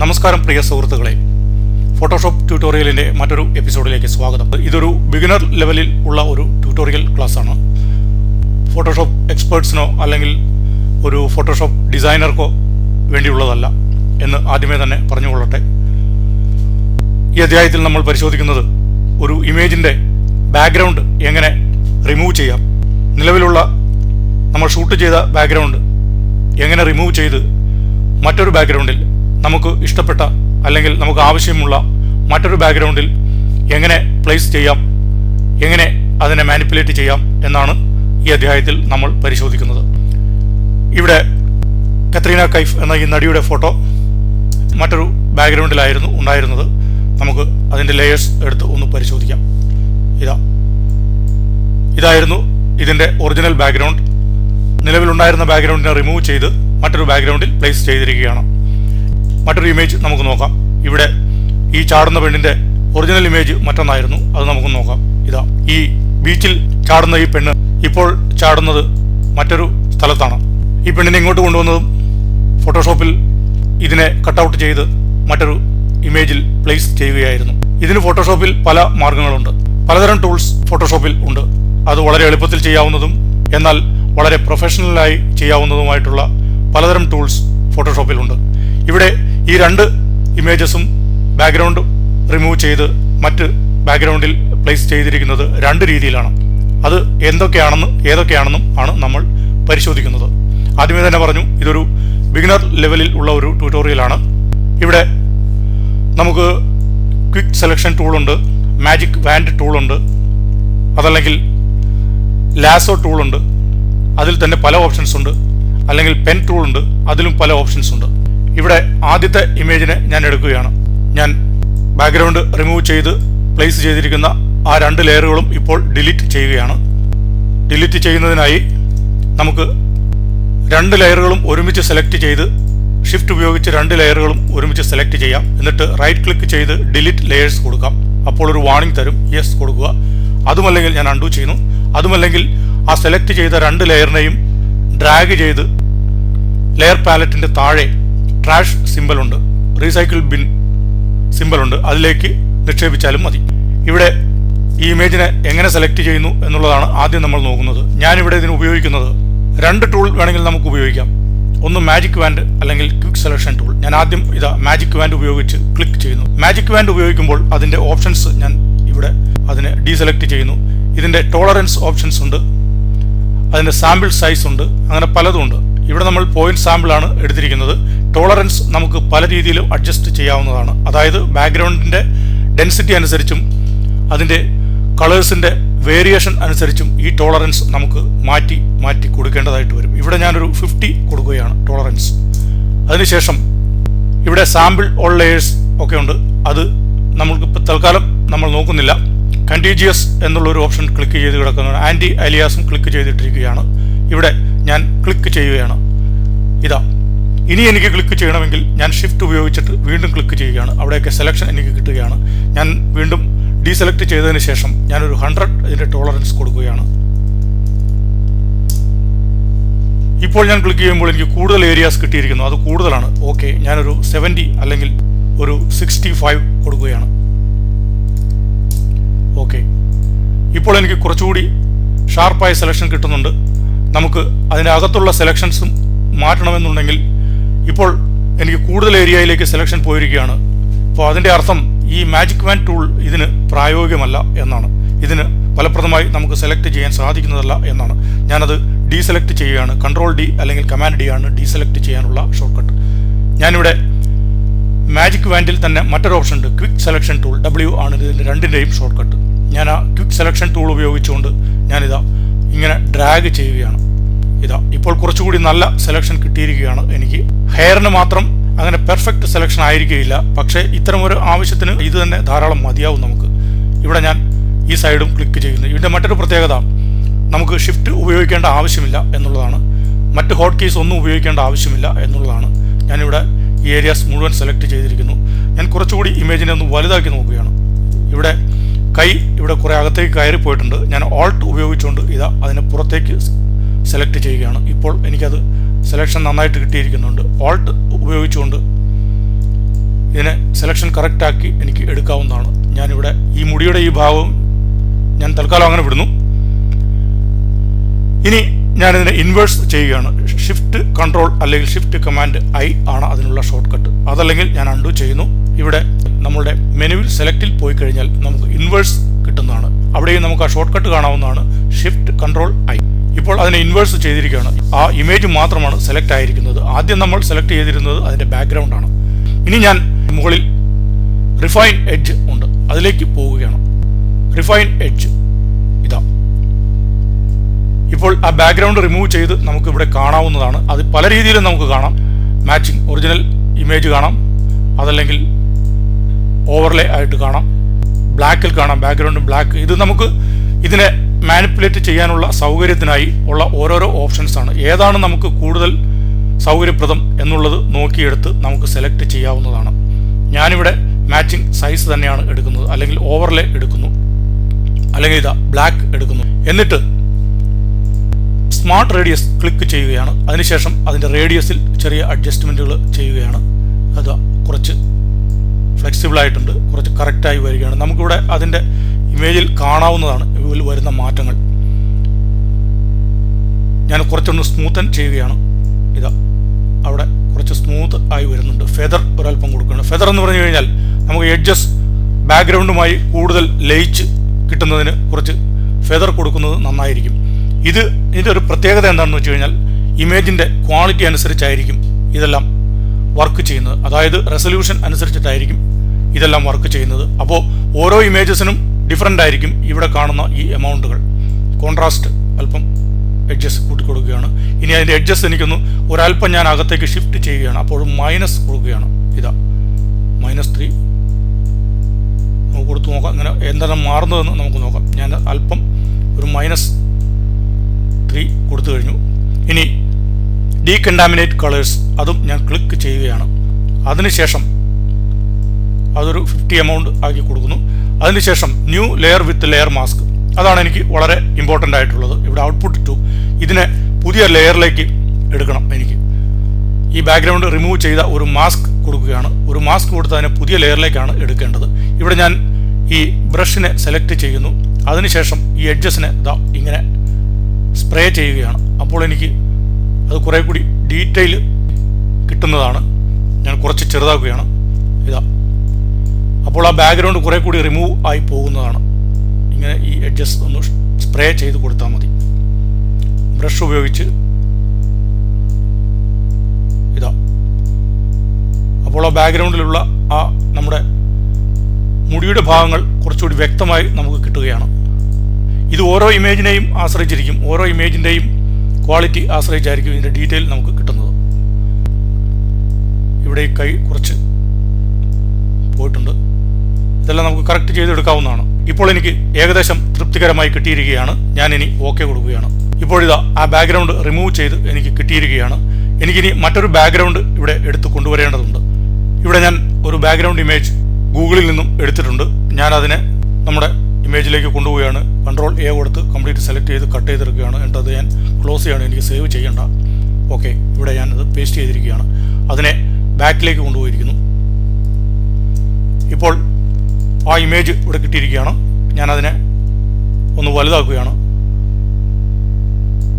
നമസ്കാരം പ്രിയ സുഹൃത്തുക്കളെ. ഫോട്ടോഷോപ്പ് ട്യൂട്ടോറിയലിന്റെ മറ്റൊരു എപ്പിസോഡിലേക്ക് സ്വാഗതം. ഇതൊരു ബിഗിനർ ലെവലിൽ ഉള്ള ഒരു ട്യൂട്ടോറിയൽ ക്ലാസ് ആണ്. ഫോട്ടോഷോപ്പ് എക്സ്പേർട്സിനോ അല്ലെങ്കിൽ ഒരു ഫോട്ടോഷോപ്പ് ഡിസൈനർക്കോ വേണ്ടിയുള്ളതല്ല എന്ന് ആദ്യമേ തന്നെ പറഞ്ഞുകൊള്ളട്ടെ. ഈ അധ്യായത്തിൽ നമ്മൾ പരിശോധിക്കുന്നത് ഒരു ഇമേജിന്റെ ബാക്ക്ഗ്രൗണ്ട് എങ്ങനെ റിമൂവ് ചെയ്യാം നിലവിലുള്ള നമ്മൾ ഷൂട്ട് ചെയ്ത ബാക്ക്ഗ്രൗണ്ട് എങ്ങനെ റിമൂവ് ചെയ്ത് മറ്റൊരു ബാക്ക്ഗ്രൗണ്ടിൽ നമുക്ക് ഇഷ്ടപ്പെട്ട അല്ലെങ്കിൽ നമുക്ക് ആവശ്യമുള്ള മറ്റൊരു ബാക്ക്ഗ്രൗണ്ടിൽ എങ്ങനെ പ്ലേസ് ചെയ്യാം എങ്ങനെ അതിനെ മാനിപ്പുലേറ്റ് ചെയ്യാം എന്നാണ് ഈ അധ്യായത്തിൽ നമ്മൾ പരിശോധിക്കുന്നത്. ഇവിടെ കത്രീന കൈഫ് എന്ന ഈ നടിയുടെ ഫോട്ടോ മറ്റൊരു ബാക്ക്ഗ്രൗണ്ടിലായിരുന്നു ഉണ്ടായിരുന്നത്. നമുക്ക് അതിന്റെ ലേയേഴ്സ് എടുത്ത് ഒന്ന് പരിശോധിക്കാം. ഇതാ. ഇതായിരുന്നു ഇതിന്റെ ഒറിജിനൽ ബാക്ക്ഗ്രൗണ്ട് നിലവിലുണ്ടായിരുന്ന ബാക്ക്ഗ്രൗണ്ടിനെ റിമൂവ് ചെയ്ത് മറ്റൊരു ബാക്ക്ഗ്രൗണ്ടിൽ പ്ലേസ് ചെയ്തിരിക്കുകയാണ്. മറ്റൊരു ഇമേജ് നമുക്ക് നോക്കാം. ഇവിടെ ഈ ചാടുന്ന പെണ്ണിന്റെ ഒറിജിനൽ ഇമേജ് മറ്റൊന്നായിരുന്നു. അത് നമുക്ക് നോക്കാം. ഇതാ ഈ ബീച്ചിൽ ചാടുന്ന ഈ പെണ്ണ് ഇപ്പോൾ ചാടുന്നത് മറ്റൊരു സ്ഥലത്താണ്. ഈ പെണ്ണിനെ ഇങ്ങോട്ട് കൊണ്ടുവന്നതും ഫോട്ടോഷോപ്പിൽ ഇതിനെ കട്ടൗട്ട് ചെയ്ത് മറ്റൊരു ഇമേജിൽ പ്ലേസ് ചെയ്യുകയായിരുന്നു. ഇതിന് ഫോട്ടോഷോപ്പിൽ പല മാർഗങ്ങളുണ്ട്. പലതരം ടൂൾസ് ഫോട്ടോഷോപ്പിൽ ഉണ്ട്. അത് വളരെ എളുപ്പത്തിൽ ചെയ്യാവുന്നതും എന്നാൽ വളരെ പ്രൊഫഷണലായി ചെയ്യാവുന്നതുമായിട്ടുള്ള പലതരം ടൂൾസ് ഫോട്ടോഷോപ്പിൽ ഉണ്ട്. ഇവിടെ ഈ രണ്ട് ഇമേജസും ബാക്ക്ഗ്രൗണ്ട് റിമൂവ് ചെയ്ത് മറ്റ് ബാക്ക്ഗ്രൗണ്ടിൽ പ്ലേസ് ചെയ്തിരിക്കുന്നത് രണ്ട് രീതിയിലാണ്. അത് എന്തൊക്കെയാണെന്ന് ഏതൊക്കെയാണെന്നും ആണ് നമ്മൾ പരിശോധിക്കുന്നത്. ആദ്യമേ തന്നെ പറഞ്ഞു ഇതൊരു ബിഗിനർ ലെവലിൽ ഉള്ള ഒരു ട്യൂട്ടോറിയലാണ് ഇവിടെ നമുക്ക് ക്വിക്ക് സെലക്ഷൻ ടൂളുണ്ട് മാജിക് വാൻഡ് ടൂളുണ്ട് അതല്ലെങ്കിൽ ലാസോ ടൂളുണ്ട് അതിൽ തന്നെ പല ഓപ്ഷൻസ് ഉണ്ട് അല്ലെങ്കിൽ പെൻ ടൂളുണ്ട് അതിലും പല ഓപ്ഷൻസ് ഉണ്ട്. ഇവിടെ ആദ്യത്തെ ഇമേജിനെ ഞാൻ എടുക്കുകയാണ്. ഞാൻ ബാക്ക്ഗ്രൗണ്ട് റിമൂവ് ചെയ്ത് പ്ലേസ് ചെയ്തിരിക്കുന്ന ആ രണ്ട് ലെയറുകളും ഇപ്പോൾ ഡിലീറ്റ് ചെയ്യുകയാണ്. ഡിലീറ്റ് ചെയ്യുന്നതിനായി നമുക്ക് രണ്ട് ലെയറുകളും ഒരുമിച്ച് സെലക്ട് ചെയ്ത് ഷിഫ്റ്റ് ഉപയോഗിച്ച് രണ്ട് ലെയറുകളും ഒരുമിച്ച് സെലക്ട് ചെയ്യാം. എന്നിട്ട് റൈറ്റ് ക്ലിക്ക് ചെയ്ത് ഡിലീറ്റ് ലെയേഴ്സ് കൊടുക്കാം. അപ്പോൾ ഒരു വാണിംഗ് തരും. യെസ് കൊടുക്കുക. അതുമല്ലെങ്കിൽ ഞാൻ അൺഡു ചെയ്യുന്നു. അതുമല്ലെങ്കിൽ ആ സെലക്ട് ചെയ്ത രണ്ട് ലെയറിനെയും ഡ്രാഗ് ചെയ്ത് ലെയർ പാലറ്റിന്റെ താഴെ ട്രാഷ് സിമ്പൽ ഉണ്ട് റീസൈക്കിൾ ബിൻ സിമ്പൽ ഉണ്ട് അതിലേക്ക് നിക്ഷേപിച്ചാലും മതി. ഇവിടെ ഈ ഇമേജിനെ എങ്ങനെ സെലക്ട് ചെയ്യുന്നു എന്നുള്ളതാണ് ആദ്യം നമ്മൾ നോക്കുന്നത്. ഞാനിവിടെ ഇതിന് ഉപയോഗിക്കുന്നത് രണ്ട് ടൂൾ വേണമെങ്കിൽ നമുക്ക് ഉപയോഗിക്കാം. ഒന്ന് മാജിക് വാൻഡ് അല്ലെങ്കിൽ ക്വിക്ക് സെലക്ഷൻ ടൂൾ ഞാൻ ആദ്യം ഇതാ മാജിക് വാൻഡ് ഉപയോഗിച്ച് ക്ലിക്ക് ചെയ്യുന്നു. മാജിക് വാൻഡ് ഉപയോഗിക്കുമ്പോൾ അതിന്റെ ഓപ്ഷൻസ് ഞാൻ ഇവിടെ അതിനെ ഡീസെലക്ട് ചെയ്യുന്നു. ഇതിന്റെ ടോളറൻസ് ഓപ്ഷൻസ് ഉണ്ട്. അതിന്റെ സാമ്പിൾ സൈസ് ഉണ്ട്. അങ്ങനെ പലതും ഉണ്ട്. ഇവിടെ നമ്മൾ പോയിന്റ് സാമ്പിൾ ആണ് എടുത്തിരിക്കുന്നത്. ടോളറൻസ് നമുക്ക് പല രീതിയിലും അഡ്ജസ്റ്റ് ചെയ്യാവുന്നതാണ്. അതായത് ബാക്ക്ഗ്രൗണ്ടിന്റെ ഡെൻസിറ്റി അനുസരിച്ചും അതിന്റെ കളേഴ്സിന്റെ വേരിയേഷൻ അനുസരിച്ചും ഈ ടോളറൻസ് നമുക്ക് മാറ്റി മാറ്റി കൊടുക്കേണ്ടതായിട്ട് വരും. ഇവിടെ ഞാനൊരു ഫിഫ്റ്റി കൊടുക്കുകയാണ് ടോളറൻസ് അതിനുശേഷം ഇവിടെ സാമ്പിൾ ഓൾ ലെയേഴ്സ് ഒക്കെ ഉണ്ട്. അത് നമ്മൾക്ക് ഇപ്പോൾ തൽക്കാലം നമ്മൾ നോക്കുന്നില്ല. കണ്ടീജിയസ് എന്നുള്ളൊരു ഓപ്ഷൻ ക്ലിക്ക് ചെയ്ത് കിടക്കുന്നതാണ് ആന്റി അലിയാസും ക്ലിക്ക് ചെയ്തിട്ടിരിക്കുകയാണ്. ഇവിടെ ഞാൻ ക്ലിക്ക് ചെയ്യുകയാണ്. ഇതാ. ഇനി എനിക്ക് ക്ലിക്ക് ചെയ്യണമെങ്കിൽ ഞാൻ ഷിഫ്റ്റ് ഉപയോഗിച്ചിട്ട് വീണ്ടും ക്ലിക്ക് ചെയ്യുകയാണ്. അവിടെയൊക്കെ സെലക്ഷൻ എനിക്ക് കിട്ടുകയാണ്. ഞാൻ വീണ്ടും ഡീസെലക്ട് ചെയ്തതിന് ശേഷം ഞാനൊരു ഹൺഡ്രഡ് ഇതിന്റെ ടോളറൻസ് കൊടുക്കുകയാണ്. ഇപ്പോൾ ഞാൻ ക്ലിക്ക് ചെയ്യുമ്പോൾ എനിക്ക് കൂടുതൽ ഏരിയാസ് കിട്ടിയിരിക്കുന്നു. അത് കൂടുതലാണ്. ഓക്കെ ഞാനൊരു സെവന്റി അല്ലെങ്കിൽ ഒരു സിക്സ്റ്റി ഫൈവ് കൊടുക്കുകയാണ്. ഓക്കെ ഇപ്പോൾ എനിക്ക് കുറച്ചുകൂടി ഷാർപ്പായ സെലക്ഷൻ കിട്ടുന്നുണ്ട്. നമുക്ക് അതിനകത്തുള്ള സെലക്ഷൻസും മാറ്റണമെന്നുണ്ടെങ്കിൽ ഇപ്പോൾ എനിക്ക് കൂടുതൽ ഏരിയയിലേക്ക് സെലക്ഷൻ പോയിരിക്കുകയാണ്. അപ്പോൾ അതിന്റെ അർത്ഥം ഈ മാജിക് വാൻ ടൂൾ ഇതിന് പ്രായോഗികമല്ല എന്നാണ്. ഇതിന് ഫലപ്രദമായി നമുക്ക് സെലക്ട് ചെയ്യാൻ സാധിക്കുന്നതല്ല എന്നാണ്. ഞാനത് ഡീസെലക്ട് ചെയ്യുകയാണ്. കൺട്രോൾ ഡി അല്ലെങ്കിൽ കമാൻഡ് ഡി ആണ് ഡീസെലക്ട് ചെയ്യാനുള്ള ഷോർട്ട് കട്ട് ഞാനിവിടെ മാജിക് വാൻഡിൽ തന്നെ മറ്റൊരു ഓപ്ഷൻ ഉണ്ട്. ക്വിക്ക് സെലക്ഷൻ ടൂൾ ഡബ്ല്യു ആണ് ഇതിന്റെ രണ്ടിന്റെയും ഷോർട്ട് കട്ട് ഞാൻ ആ ക്വിക്ക് സെലക്ഷൻ ടൂൾ ഉപയോഗിച്ചുകൊണ്ട് ഞാനിതാ ഇങ്ങനെ ഡ്രാഗ് ചെയ്യുകയാണ്. ഇതാ ഇപ്പോൾ കുറച്ചുകൂടി നല്ല സെലക്ഷൻ കിട്ടിയിരിക്കുകയാണ് എനിക്ക്. ഹെയറിന് മാത്രം അങ്ങനെ പെർഫെക്റ്റ് സെലക്ഷൻ ആയിരിക്കുകയില്ല. പക്ഷേ ഇത്തരം ഒരു ആവശ്യത്തിന് ഇത് തന്നെ ധാരാളം മതിയാവും നമുക്ക്. ഇവിടെ ഞാൻ ഈ സൈഡും ക്ലിക്ക് ചെയ്യുന്നു. ഇതിന്റെ മറ്റൊരു പ്രത്യേകത നമുക്ക് ഷിഫ്റ്റ് ഉപയോഗിക്കേണ്ട ആവശ്യമില്ല എന്നുള്ളതാണ്. മറ്റ് ഹോട്ട് കീസ് ഒന്നും ഉപയോഗിക്കേണ്ട ആവശ്യമില്ല എന്നുള്ളതാണ്. ഞാനിവിടെ ഈ ഏരിയാസ് മുഴുവൻ സെലക്ട് ചെയ്തിരിക്കുന്നു. ഞാൻ കുറച്ചുകൂടി ഇമേജിനെ ഒന്ന് വലുതാക്കി നോക്കുകയാണ്. ഇവിടെ കൈ ഇവിടെ കുറേ അകത്തേക്ക് കയറി പോയിട്ടുണ്ട് ഞാൻ ഓൾട്ട് ഉപയോഗിച്ചുകൊണ്ട് ഇതാ അതിനെ പുറത്തേക്ക് സെലക്ട് ചെയ്യുകയാണ്. ഇപ്പോൾ എനിക്കത് സെലക്ഷൻ നന്നായിട്ട് കിട്ടിയിരിക്കുന്നുണ്ട്. ഓൾട്ട് ഉപയോഗിച്ചുകൊണ്ട് ഇതിനെ സെലക്ഷൻ കറക്റ്റാക്കി എനിക്ക് എടുക്കാവുന്നതാണ്. ഞാനിവിടെ ഈ മുടിയുടെ ഈ ഭാഗവും ഞാൻ തൽക്കാലം അങ്ങനെ വിടുന്നു. ഇനി ഞാനിതിനെ ഇൻവേഴ്സ് ചെയ്യുകയാണ്. ഷിഫ്റ്റ് കൺട്രോൾ അല്ലെങ്കിൽ ഷിഫ്റ്റ് കമാൻഡ് ഐ ആണ് അതിനുള്ള ഷോർട്ട് കട്ട് അതല്ലെങ്കിൽ ഞാൻ അൺഡു ചെയ്യുന്നു. ഇവിടെ നമ്മളുടെ മെനുവിൽ സെലക്റ്റിൽ പോയി കഴിഞ്ഞാൽ നമുക്ക് ഇൻവേഴ്സ് കിട്ടുന്നതാണ്. അവിടെയും നമുക്ക് ആ ഷോർട്ട് കട്ട് കാണാവുന്നതാണ്. ഷിഫ്റ്റ് കൺട്രോൾ ഐ ഇപ്പോൾ അതിനെ ഇൻവേഴ്സ് ചെയ്തിരിക്കുകയാണ്. ആ ഇമേജ് മാത്രമാണ് സെലക്ട് ആയിരിക്കുന്നത്. ആദ്യം നമ്മൾ സെലക്ട് ചെയ്തിരുന്നത് അതിന്റെ ബാക്ക്ഗ്രൗണ്ട് ആണ്. ഇനി ഞാൻ മുകളിൽ റിഫൈൻ എഡ്ജ് ഉണ്ട്. അതിലേക്ക് പോവുകയാണ്. റിഫൈൻ എഡ്ജ് ഇതാ. ഇപ്പോൾ ആ ബാക്ക്ഗ്രൗണ്ട് റിമൂവ് ചെയ്ത് നമുക്ക് ഇവിടെ കാണാവുന്നതാണ്. അത് പല രീതിയിലും നമുക്ക് കാണാം. മാച്ചിങ് ഒറിജിനൽ ഇമേജ് കാണാം. അതല്ലെങ്കിൽ ഓവർലേ ആയിട്ട് കാണാം. ബ്ലാക്കിൽ കാണാം. ബാക്ക്ഗ്രൗണ്ട് ബ്ലാക്ക് ഇത് നമുക്ക് ഇതിനെ മാനിപ്പുലേറ്റ് ചെയ്യാനുള്ള സൗകര്യത്തിനായി ഉള്ള ഓരോരോ ഓപ്ഷൻസാണ് ഏതാണ് നമുക്ക് കൂടുതൽ സൗകര്യപ്രദം എന്നുള്ളത് നോക്കിയെടുത്ത് നമുക്ക് സെലക്ട് ചെയ്യാവുന്നതാണ്. ഞാനിവിടെ മാച്ചിങ് സൈസ് തന്നെയാണ് എടുക്കുന്നത്. അല്ലെങ്കിൽ ഓവർലേ എടുക്കുന്നു. അല്ലെങ്കിൽ ഇതാ ബ്ലാക്ക് എടുക്കുന്നു. എന്നിട്ട് സ്മാർട്ട് റേഡിയസ് ക്ലിക്ക് ചെയ്യുകയാണ്. അതിനുശേഷം അതിന്റെ റേഡിയസിൽ ചെറിയ അഡ്ജസ്റ്റ്മെന്റുകൾ ചെയ്യുകയാണ്. അത് കുറച്ച് ഫ്ലെക്സിബിൾ ആയിട്ടുണ്ട്. കുറച്ച് കറക്റ്റായി വരികയാണ്. നമുക്കിവിടെ അതിന്റെ ഇമേജിൽ കാണാവുന്നതാണ് ഇതിൽ വരുന്ന മാറ്റങ്ങൾ. ഞാൻ കുറച്ചൊന്ന് സ്മൂത്തൻ ചെയ്യുകയാണ്. ഇതാ അവിടെ കുറച്ച് സ്മൂത്ത് ആയി വരുന്നുണ്ട്. ഫെദർ ഒരല്പം കൊടുക്കുകയാണ് ഫെദർ എന്ന് പറഞ്ഞു കഴിഞ്ഞാൽ നമുക്ക് എഡ്ജസ് ബാക്ക്ഗ്രൗണ്ടുമായി കൂടുതൽ ലയിച്ച് കിട്ടുന്നതിന് കുറച്ച് ഫെദർ കൊടുക്കുന്നത് നന്നായിരിക്കും. ഇത് ഇതിന്റെ ഒരു പ്രത്യേകത എന്താണെന്ന് വെച്ച് കഴിഞ്ഞാൽ ഇമേജിന്റെ ക്വാളിറ്റി അനുസരിച്ചായിരിക്കും ഇതെല്ലാം വർക്ക് ചെയ്യുന്നത്. അതായത് റെസൊല്യൂഷൻ അനുസരിച്ചിട്ടായിരിക്കും ഇതെല്ലാം വർക്ക് ചെയ്യുന്നത്. അപ്പോൾ ഓരോ ഇമേജസിനും ഡിഫറെന്റ് ആയിരിക്കും ഇവിടെ കാണുന്ന ഈ എമൗണ്ടുകൾ. കോൺട്രാസ്റ്റ് അല്പം എഡ്ജസ് കൊടുക്കുകയാണ് ഇനി അതിന്റെ എഡ്ജസ് എനിക്കൊന്ന് ഒരല്പം ഞാൻ അകത്തേക്ക് ഷിഫ്റ്റ് ചെയ്യുകയാണ്. അപ്പോൾ മൈനസ് കൊടുക്കുകയാണ്. ഇതാ. മൈനസ് ത്രീ നമുക്ക് കൊടുത്ത് നോക്കാം. ഇങ്ങനെ എന്താണ് മാറുന്നതെന്ന് നമുക്ക് നോക്കാം. ഞാൻ അല്പം ഒരു മൈനസ് ത്രീ കൊടുത്തു കഴിഞ്ഞു. ഇനി ഡീ ഡീകണ്ടാമിനേറ്റ് കളേഴ്സ് അതും ഞാൻ ക്ലിക്ക് ചെയ്യുകയാണ്. അതിനുശേഷം അതൊരു ഫിഫ്റ്റി എമൗണ്ട് ആക്കി കൊടുക്കുന്നു. അതിനുശേഷം new layer with layer mask. അതാണ് എനിക്ക് വളരെ ഇമ്പോർട്ടന്റ് ആയിട്ടുള്ളത്. ഇവിടെ ഔട്ട്പുട്ട് ടു ഇതിനെ പുതിയ ലെയറിലേക്ക് എടുക്കണം എനിക്ക്. ഈ ബാക്ക്ഗ്രൗണ്ട് റിമൂവ് ചെയ്ത ഒരു മാസ്ക് കൊടുക്കുകയാണ്. ഒരു മാസ്ക് കൊടുത്ത് അതിനെ പുതിയ ലെയറിലേക്കാണ് എടുക്കേണ്ടത്. ഇവിടെ ഞാൻ ഈ ബ്രഷിനെ സെലക്ട് ചെയ്യുന്നു. അതിനുശേഷം ഈ എഡ്ജസിനെ ഇതാ ഇങ്ങനെ സ്പ്രേ ചെയ്യുകയാണ്. അപ്പോൾ എനിക്ക് അത് കുറേ കൂടി ഡീറ്റെയിൽ കിട്ടുന്നതാണ്. ഞാൻ കുറച്ച് ചെറുതാക്കുകയാണ്. ഇതാ. അപ്പോൾ ആ ബാക്ക്ഗ്രൗണ്ട് കുറേ കൂടി റിമൂവ് ആയി പോകുന്നതാണ്. ഇങ്ങനെ ഈ എഡ്ജസ് ഒന്ന് സ്പ്രേ ചെയ്ത് കൊടുത്താൽ മതി. ബ്രഷ് ഉപയോഗിച്ച്. ഇതാ. അപ്പോൾ ആ ബാക്ക്ഗ്രൗണ്ടിലുള്ള ആ നമ്മുടെ മുടിയുടെ ഭാഗങ്ങൾ കുറച്ചുകൂടി വ്യക്തമായി നമുക്ക് കിട്ടുകയാണ്. ഇത് ഓരോ ഇമേജിനെയും ആശ്രയിച്ചിരിക്കും. ഓരോ ഇമേജിന്റെയും ക്വാളിറ്റി ആശ്രയിച്ചായിരിക്കും ഇതിന്റെ ഡീറ്റെയിൽ നമുക്ക് കിട്ടുന്നത്. ഇവിടെ കൈ കുറച്ച് പോയിട്ടുണ്ട്. ഇതെല്ലാം നമുക്ക് കറക്റ്റ് ചെയ്തെടുക്കാവുന്നതാണ്. ഇപ്പോൾ എനിക്ക് ഏകദേശം തൃപ്തികരമായി കിട്ടിയിരിക്കുകയാണ്. ഞാൻ ഇനി ഓക്കെ കൊടുക്കുകയാണ്. ഇപ്പോഴിതാ ആ ബാക്ക്ഗ്രൗണ്ട് റിമൂവ് ചെയ്ത് എനിക്ക് കിട്ടിയിരിക്കുകയാണ്. എനിക്കിനി മറ്റൊരു ബാക്ക്ഗ്രൗണ്ട് ഇവിടെ എടുത്ത് കൊണ്ടുവരേണ്ടതുണ്ട്. ഇവിടെ ഞാൻ ഒരു ബാക്ക്ഗ്രൗണ്ട് ഇമേജ് ഗൂഗിളിൽ നിന്നും എടുത്തിട്ടുണ്ട്. ഞാൻ അതിനെ നമ്മുടെ ഇമേജിലേക്ക് കൊണ്ടുപോവുകയാണ്. കൺട്രോൾ എ കൊടുത്ത് കംപ്ലീറ്റ് സെലക്ട് ചെയ്ത് കട്ട് ചെയ്തെടുക്കുകയാണ്. എന്നിട്ട് അത് ഞാൻ ക്ലോസ് ചെയ്യാണ്. എനിക്ക് സേവ് ചെയ്യണ്ട. ഓക്കെ ഇവിടെ ഞാനത് പേസ്റ്റ് ചെയ്തിരിക്കുകയാണ്. അതിനെ ബാക്കിലേക്ക് കൊണ്ടുപോയിരിക്കുന്നു. ഇപ്പോൾ ആ ഇമേജ് ഇവിടെ കിട്ടിയിരിക്കുകയാണ്. ഞാനതിനെ ഒന്ന് വലുതാക്കുകയാണ്.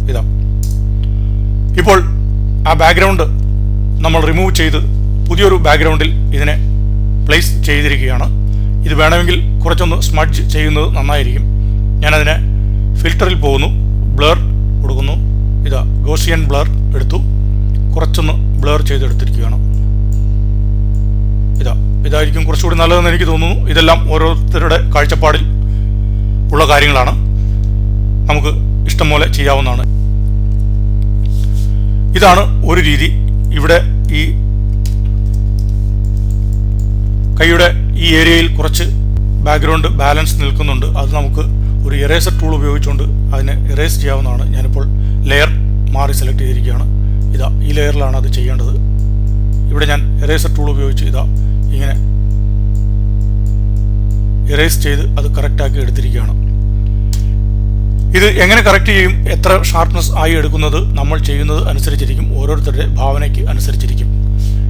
ഇതാ. ഇപ്പോൾ ആ ബാക്ക്ഗ്രൗണ്ട് നമ്മൾ റിമൂവ് ചെയ്ത് പുതിയൊരു ബാക്ക്ഗ്രൗണ്ടിൽ ഇതിനെ പ്ലേസ് ചെയ്തിരിക്കുകയാണ്. ഇത് വേണമെങ്കിൽ കുറച്ചൊന്ന് സ്മഡ്ജ് ചെയ്യുന്നത് നന്നായിരിക്കും. ഞാനതിനെ ഫിൽറ്ററിൽ പോകുന്നു. ബ്ലർ കൊടുക്കുന്നു. ഇതാ ഗോസിയൻ ബ്ലർ എടുത്തു. കുറച്ചൊന്ന് ബ്ലർ ചെയ്തെടുത്തിരിക്കുകയാണ്. ഇതാ. ഇതായിരിക്കും കുറച്ചുകൂടി നല്ലതെന്ന് എനിക്ക് തോന്നുന്നു. ഇതെല്ലാം ഓരോരുത്തരുടെ കാഴ്ചപ്പാടിൽ ഉള്ള കാര്യങ്ങളാണ്. നമുക്ക് ഇഷ്ടം പോലെ ചെയ്യാവുന്നതാണ്. ഇതാണ് ഒരു രീതി. ഇവിടെ ഈ കൈയുടെ ഈ ഏരിയയിൽ കുറച്ച് ബാക്ക്ഗ്രൗണ്ട് ബാലൻസ് നിൽക്കുന്നുണ്ട്. അത് നമുക്ക് ഒരു ഇറേസർ ടൂൾ ഉപയോഗിച്ചുകൊണ്ട് അതിനെ ഇറേസ് ചെയ്യാവുന്നതാണ്. ഞാനിപ്പോൾ ലെയർ മാറി സെലക്ട് ചെയ്തിരിക്കുകയാണ്. ഇതാ ഈ ലെയറിലാണ് അത് ചെയ്യേണ്ടത്. ഇവിടെ ഞാൻ ഇറേസർ ടൂൾ ഉപയോഗിച്ച് ഇതാ ഇങ്ങനെ ഇറേസ് ചെയ്ത് അത് കറക്റ്റാക്കി എടുത്തിരിക്കുകയാണ്. ഇത് എങ്ങനെ കറക്റ്റ് ചെയ്യും എത്ര ഷാർപ്നെസ് ആയി എടുക്കുന്നത് നമ്മൾ ചെയ്യുന്നത് അനുസരിച്ചിരിക്കും ഓരോരുത്തരുടെ ഭാവനയ്ക്ക് അനുസരിച്ചിരിക്കും.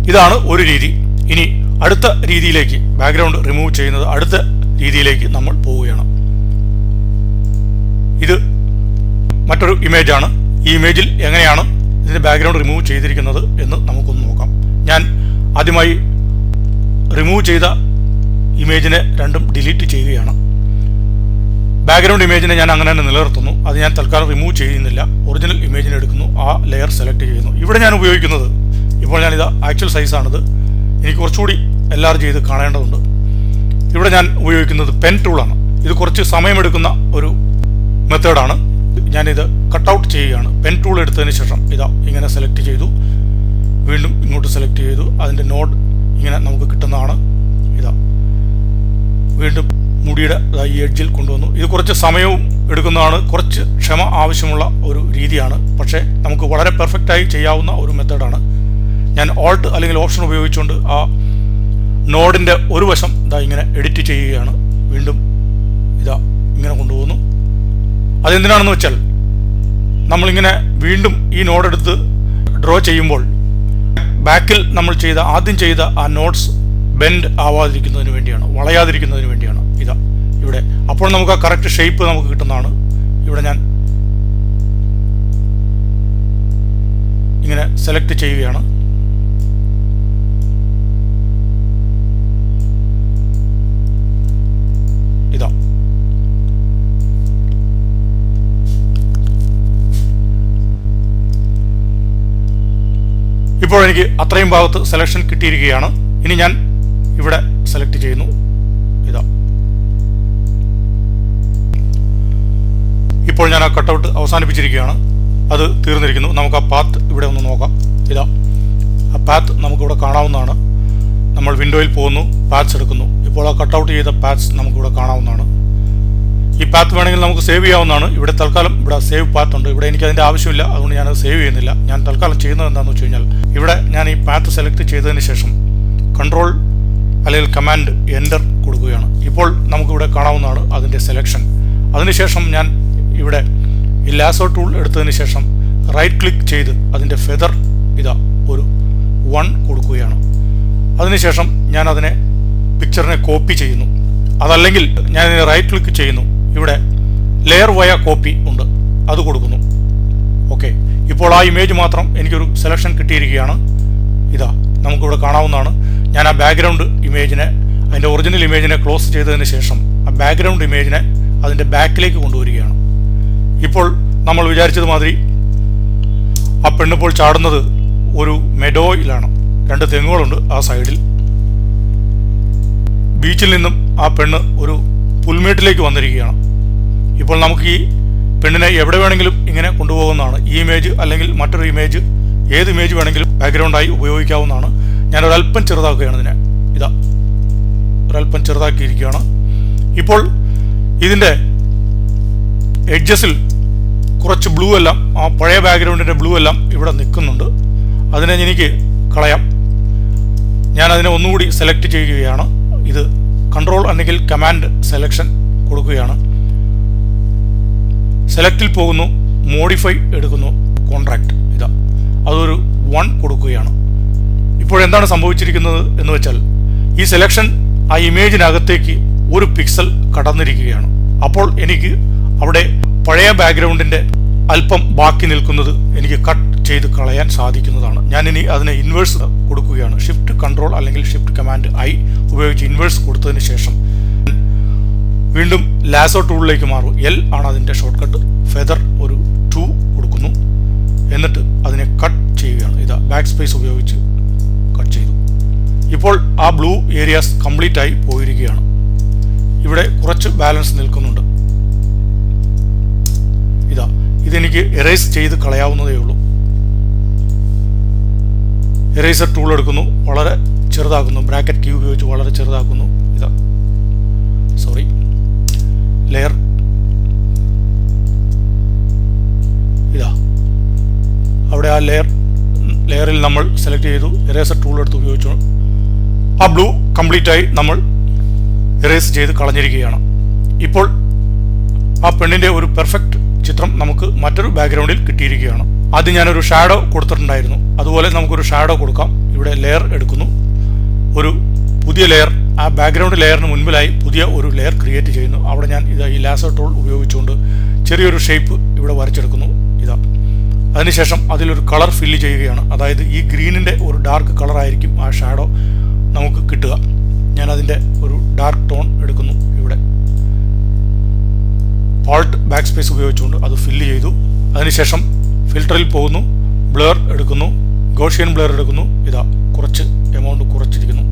ഇതാണ് ഒരു രീതി. ഇനി അടുത്ത രീതിയിലേക്ക് ബാക്ക്ഗ്രൗണ്ട് റിമൂവ് ചെയ്യുന്നത് അടുത്ത രീതിയിലേക്ക് നമ്മൾ പോവുകയാണ്. ഇത് മറ്റൊരു ഇമേജാണ് ഈ ഇമേജിൽ എങ്ങനെയാണ് ഇതിന്റെ ബാക്ക്ഗ്രൗണ്ട് റിമൂവ് ചെയ്തിരിക്കുന്നത് എന്ന് നമുക്കൊന്ന് നോക്കാം. ഞാൻ ആദ്യമായി റിമൂവ് ചെയ്ത ഇമേജിനെ രണ്ടും ഡിലീറ്റ് ചെയ്യുകയാണ്. ബാക്ക്ഗ്രൗണ്ട് ഇമേജിനെ ഞാൻ അങ്ങനെ തന്നെ നിലനിർത്തുന്നു. അത് ഞാൻ തൽക്കാലം റിമൂവ് ചെയ്യുന്നില്ല. ഒറിജിനൽ ഇമേജിനെ എടുക്കുന്നു. ആ ലെയർ സെലക്ട് ചെയ്യുന്നു. ഇവിടെ ഞാൻ ഉപയോഗിക്കുന്നത് ഇപ്പോൾ ഞാനിത് ആക്ച്വൽ സൈസാണിത് എനിക്ക് കുറച്ചുകൂടി എല്ലാവരും ചെയ്ത് കാണേണ്ടതുണ്ട്. ഇവിടെ ഞാൻ ഉപയോഗിക്കുന്നത് പെൻ ടൂളാണ് ഇത് കുറച്ച് സമയമെടുക്കുന്ന ഒരു മെത്തേഡാണ് ഞാനിത് കട്ടൗട്ട് ചെയ്യുകയാണ്. പെൻ ടൂൾ എടുത്തതിന് ശേഷം ഇതാ ഇങ്ങനെ സെലക്ട് ചെയ്തു. വീണ്ടും ഇങ്ങോട്ട് സെലക്ട് ചെയ്തു. അതിന്റെ നോഡ് ഇങ്ങനെ നമുക്ക് കിട്ടുന്നതാണ്. ഇതാ. വീണ്ടും മുടിയുടെ ഈ എഡ്ജിൽ കൊണ്ടുവന്നു. ഇത് കുറച്ച് സമയവും എടുക്കുന്നതാണ്. കുറച്ച് ക്ഷമ ആവശ്യമുള്ള ഒരു രീതിയാണ്. പക്ഷേ നമുക്ക് വളരെ പെർഫെക്റ്റായി ചെയ്യാവുന്ന ഒരു മെത്തേഡാണ് ഞാൻ ഓൾട്ട് അല്ലെങ്കിൽ ഓപ്ഷൻ ഉപയോഗിച്ചുകൊണ്ട് ആ നോഡിന്റെ ഒരു വശം ഇതാ ഇങ്ങനെ എഡിറ്റ് ചെയ്യുകയാണ്. വീണ്ടും ഇതാ ഇങ്ങനെ കൊണ്ടുപോകുന്നു. അതെന്തിനാണെന്ന് വെച്ചാൽ നമ്മളിങ്ങനെ വീണ്ടും ഈ നോഡെടുത്ത് ഡ്രോ ചെയ്യുമ്പോൾ ബാക്കിൽ നമ്മൾ ചെയ്ത ആദ്യം ചെയ്ത ആ നോട്ട്സ് ബെൻഡ് ആവാതിരിക്കുന്നതിന് വേണ്ടിയാണ് വളയാതിരിക്കുന്നതിന് വേണ്ടിയാണ് ഇതാ. ഇവിടെ അപ്പോൾ നമുക്ക് ആ കറക്റ്റ് ഷേപ്പ് നമുക്ക് കിട്ടുന്നതാണ്. ഇവിടെ ഞാൻ ഇങ്ങനെ സെലക്ട് ചെയ്യുകയാണ്. ഇപ്പോൾ എനിക്ക് അത്രയും ഭാഗത്ത് സെലക്ഷൻ കിട്ടിയിരിക്കുകയാണ്. ഇനി ഞാൻ ഇവിടെ സെലക്ട് ചെയ്യുന്നു. ഇതാ. ഇപ്പോൾ ഞാൻ ആ കട്ടൗട്ട് അവസാനിപ്പിച്ചിരിക്കുകയാണ്. അത് തീർന്നിരിക്കുന്നു. നമുക്ക് ആ പാത്ത് ഇവിടെ ഒന്ന് നോക്കാം. ഇതാ. ആ പാത്ത് നമുക്കിവിടെ കാണാവുന്നതാണ്. നമ്മൾ വിൻഡോയിൽ പോകുന്നു പാത്സ് എടുക്കുന്നു. ഇപ്പോൾ ആ കട്ടൗട്ട് ചെയ്ത പാത്സ് നമുക്കിവിടെ കാണാവുന്നതാണ്. ഈ പാത്ത് വേണമെങ്കിൽ നമുക്ക് സേവ് ചെയ്യാവുന്നതാണ്. ഇവിടെ തൽക്കാലം ഇവിടെ സേവ് പാത്ത് ഉണ്ട്. ഇവിടെ എനിക്ക് അതിന്റെ ആവശ്യമില്ല. അതുകൊണ്ട് ഞാൻ അത് സേവ് ചെയ്യുന്നില്ല. ഞാൻ തൽക്കാലം ചെയ്യുന്നത് എന്താണെന്ന് വെച്ച് കഴിഞ്ഞാൽ ഇവിടെ ഞാൻ ഈ പാത്ത് സെലക്ട് ചെയ്തതിന് ശേഷം കൺട്രോൾ അല്ലെങ്കിൽ കമാൻഡ് എന്റർ കൊടുക്കുകയാണ്. ഇപ്പോൾ നമുക്കിവിടെ കാണാവുന്നതാണ് അതിന്റെ സെലക്ഷൻ അതിനുശേഷം ഞാൻ ഇവിടെ ഈ ലാസോ ടൂൾ എടുത്തതിന് ശേഷം റൈറ്റ് ക്ലിക്ക് ചെയ്ത് അതിന്റെ ഫെദർ ഇതാ ഒരു വൺ കൊടുക്കുകയാണ്. അതിനുശേഷം ഞാൻ അതിനെ പിക്ചറിനെ കോപ്പി ചെയ്യുന്നു. അതല്ലെങ്കിൽ ഞാൻ റൈറ്റ് ക്ലിക്ക് ചെയ്യുന്നു. ഇവിടെ ലെയർ വയ കോപ്പി ഉണ്ട്. അത് കൊടുക്കുന്നു. ഓക്കെ ഇപ്പോൾ ആ ഇമേജ് മാത്രം എനിക്കൊരു സെലക്ഷൻ കിട്ടിയിരിക്കുകയാണ്. ഇതാ നമുക്കിവിടെ കാണാവുന്നതാണ്. ഞാൻ ആ ബാക്ക്ഗ്രൗണ്ട് ഇമേജിനെ അതിന്റെ ഒറിജിനൽ ഇമേജിനെ ക്ലോസ് ചെയ്തതിന് ശേഷം ആ ബാക്ക്ഗ്രൗണ്ട് ഇമേജിനെ അതിന്റെ ബാക്കിലേക്ക് കൊണ്ടുവരികയാണ്. ഇപ്പോൾ നമ്മൾ വിചാരിച്ചത് മാതിരി ആ പെണ്ണിപ്പോൾ ചാടുന്നത് ഒരു മെഡോയിലാണ് രണ്ട് തെങ്ങുകളുണ്ട് ആ സൈഡിൽ ബീച്ചിൽ നിന്നും ആ പെണ്ണ് ഒരു പുൽമേട്ടിലേക്ക് വന്നിരിക്കുകയാണ്. ഇപ്പോൾ നമുക്ക് ഈ പെണ്ണിനെ എവിടെ വേണമെങ്കിലും ഇങ്ങനെ കൊണ്ടുപോകുന്നതാണ്. ഈ ഇമേജ് അല്ലെങ്കിൽ മറ്റൊരു ഇമേജ് ഏത് ഇമേജ് വേണമെങ്കിലും ബാക്ക്ഗ്രൗണ്ടായി ഉപയോഗിക്കാവുന്നതാണ്. ഞാൻ ഒരല്പം ചെറുതാക്കുകയാണ് ഇതിനെ. ഇതാ. ഒരല്പം ചെറുതാക്കിയിരിക്കുകയാണ്. ഇപ്പോൾ ഇതിന്റെ എഡ്ജസിൽ കുറച്ച് ബ്ലൂ എല്ലാം ആ പഴയ ബാക്ക്ഗ്രൗണ്ടിന്റെ ബ്ലൂ എല്ലാം ഇവിടെ നിൽക്കുന്നുണ്ട്. അതിനെ എനിക്ക് കളയാം. ഞാൻ അതിനെ ഒന്നുകൂടി സെലക്ട് ചെയ്യുകയാണ്. ഇത് കൺട്രോൾ അല്ലെങ്കിൽ കമാൻഡ് സെലക്ഷൻ കൊടുക്കുകയാണ്. സെലക്റ്റിൽ പോകുന്നു മോഡിഫൈ എടുക്കുന്നു കോൺട്രാക്ട് ഇതാ. അതൊരു വൺ കൊടുക്കുകയാണ്. ഇപ്പോൾ എന്താണ് സംഭവിച്ചിരിക്കുന്നത് എന്ന് വെച്ചാൽ ഈ സെലക്ഷൻ ആ ഇമേജിനകത്തേക്ക് ഒരു പിക്സൽ കടന്നിരിക്കുകയാണ്. അപ്പോൾ എനിക്ക് അവിടെ പഴയ ബാക്ക്ഗ്രൗണ്ടിന്റെ അല്പം ബാക്കി നിൽക്കുന്നത് എനിക്ക് കട്ട് ചെയ്ത് കളയാൻ സാധിക്കുന്നതാണ്. ഞാനിനി അതിനെ ഇൻവേഴ്സ് കൊടുക്കുകയാണ് ഷിഫ്റ്റ് കൺട്രോൾ അല്ലെങ്കിൽ ഷിഫ്റ്റ് കമാൻഡ് ഐ ഉപയോഗിച്ച് ഇൻവേഴ്സ് കൊടുത്തതിന് ശേഷം വീണ്ടും ലാസോ ടൂളിലേക്ക് മാറും. എൽ ആണ് അതിന്റെ ഷോർട്ട് കട്ട് ഫെദർ ഒരു ടു കൊടുക്കുന്നു. എന്നിട്ട് അതിനെ കട്ട് ചെയ്യുകയാണ്. ഇതാ ബാക്ക് സ്പേസ് ഉപയോഗിച്ച് കട്ട് ചെയ്തു. ഇപ്പോൾ ആ ബ്ലൂ ഏരിയാസ് കംപ്ലീറ്റ് ആയി പോയിരിക്കുകയാണ്. ഇവിടെ കുറച്ച് ബാലൻസ് നിൽക്കുന്നുണ്ട്. ഇതാ ഇതെനിക്ക് എറേസ് ചെയ്ത് കളയാവുന്നതേ ഉള്ളൂ. എറേസർ ടൂൾ എടുക്കുന്നു. വളരെ ചെറുതാക്കുന്നു. ബ്രാക്കറ്റ് കീ ഉപയോഗിച്ച് വളരെ ചെറുതാക്കുന്നു. ഇതാ. സോറി ലെയർ ഇതാ. അവിടെ ആ ലെയർ ലെയറിൽ നമ്മൾ സെലക്ട് ചെയ്തു. എറേസർ ടൂൾ എടുത്ത് ഉപയോഗിച്ചു. ആ ബ്ലൂ കംപ്ലീറ്റ് ആയി നമ്മൾ എറേസ് ചെയ്ത് കളഞ്ഞിരിക്കുകയാണ്. ഇപ്പോൾ ആ പെണ്ണിന്റെ ഒരു പെർഫെക്റ്റ് ചിത്രം നമുക്ക് മറ്റൊരു ബാക്ക്ഗ്രൗണ്ടിൽ കിട്ടിയിരിക്കുകയാണ്. ആദ്യം ഞാനൊരു ഷാഡോ കൊടുത്തിട്ടുണ്ടായിരുന്നു. അതുപോലെ നമുക്കൊരു ഷാഡോ കൊടുക്കാം. ഇവിടെ ലെയർ എടുക്കുന്നു. ഒരു പുതിയ ലെയർ ആ ബാക്ക്ഗ്രൗണ്ട് ലെയറിന് മുൻപിലായി പുതിയ ഒരു ലെയർ ക്രിയേറ്റ് ചെയ്യുന്നു. അവിടെ ഞാൻ ഇത് ഈ ലാസർ ടൂൾ ഉപയോഗിച്ചുകൊണ്ട് ചെറിയൊരു ഷേപ്പ് ഇവിടെ വരച്ചെടുക്കുന്നു. ഇതാ. അതിനുശേഷം അതിലൊരു കളർ ഫില്ല് ചെയ്യുകയാണ്. അതായത് ഈ ഗ്രീനിന്റെ ഒരു ഡാർക്ക് കളറായിരിക്കും ആ ഷാഡോ നമുക്ക് കിട്ടുക. ഞാൻ അതിന്റെ ഒരു ഡാർക്ക് ടോൺ എടുക്കുന്നു ഇവിടെ. ഓൾട്ട് ബാക്ക് സ്പേസ് ഉപയോഗിച്ചുകൊണ്ട് അത് ഫില്ല് ചെയ്തു. അതിനുശേഷം ഫിൽറ്ററിൽ പോകുന്നു. ബ്ലർ എടുക്കുന്നു. ഗോഷ്യൻ ബ്ലർ എടുക്കുന്നു. ഇതാ കുറച്ച് എമൗണ്ട് കുറച്ചിരിക്കുന്നു.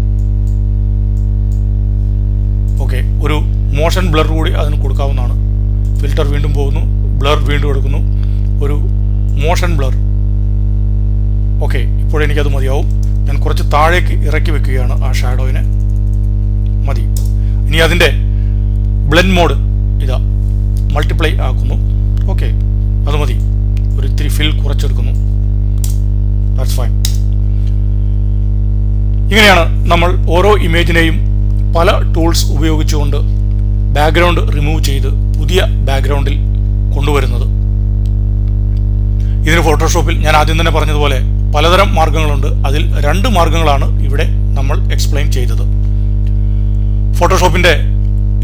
ഓക്കെ ഒരു മോഷൻ ബ്ലർ കൂടി അതിന് കൊടുക്കാവുന്നതാണ്. ഫിൽറ്റർ വീണ്ടും പോകുന്നു. ബ്ലർ വീണ്ടും എടുക്കുന്നു. ഒരു മോഷൻ ബ്ലർ. ഓക്കെ ഇപ്പോഴെനിക്കത് മതിയാവും. ഞാൻ കുറച്ച് താഴേക്ക് ഇറക്കി വെക്കുകയാണ് ആ ഷാഡോയിനെ. മതി. ഇനി അതിന്റെ ബ്ലെൻഡ് മോഡ് ഇതാ മൾട്ടിപ്ലൈ ആക്കുന്നു. ഓക്കെ അത് മതി. ഒരു ഇത്തിരി ഫിൽ കുറച്ചെടുക്കുന്നു. ദാറ്റ്സ് ഫൈൻ ഇങ്ങനെയാണ് നമ്മൾ ഓരോ ഇമേജിനെയും പല ടൂൾസ് ഉപയോഗിച്ചുകൊണ്ട് ബാക്ക്ഗ്രൗണ്ട് റിമൂവ് ചെയ്ത് പുതിയ ബാക്ക്ഗ്രൗണ്ടിൽ കൊണ്ടുവരുന്നത്. ഇതിന് ഫോട്ടോഷോപ്പിൽ ഞാൻ ആദ്യം തന്നെ പറഞ്ഞതുപോലെ പലതരം മാർഗങ്ങളുണ്ട്. അതിൽ രണ്ട് മാർഗങ്ങളാണ് ഇവിടെ നമ്മൾ എക്സ്പ്ലെയിൻ ചെയ്തത്. ഫോട്ടോഷോപ്പിന്റെ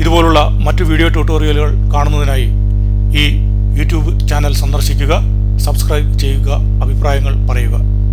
ഇതുപോലുള്ള മറ്റു വീഡിയോ ട്യൂട്ടോറിയലുകൾ കാണുന്നതിനായി ഈ യൂട്യൂബ് ചാനൽ സന്ദർശിക്കുക സബ്സ്ക്രൈബ് ചെയ്യുക അഭിപ്രായങ്ങൾ പറയുക.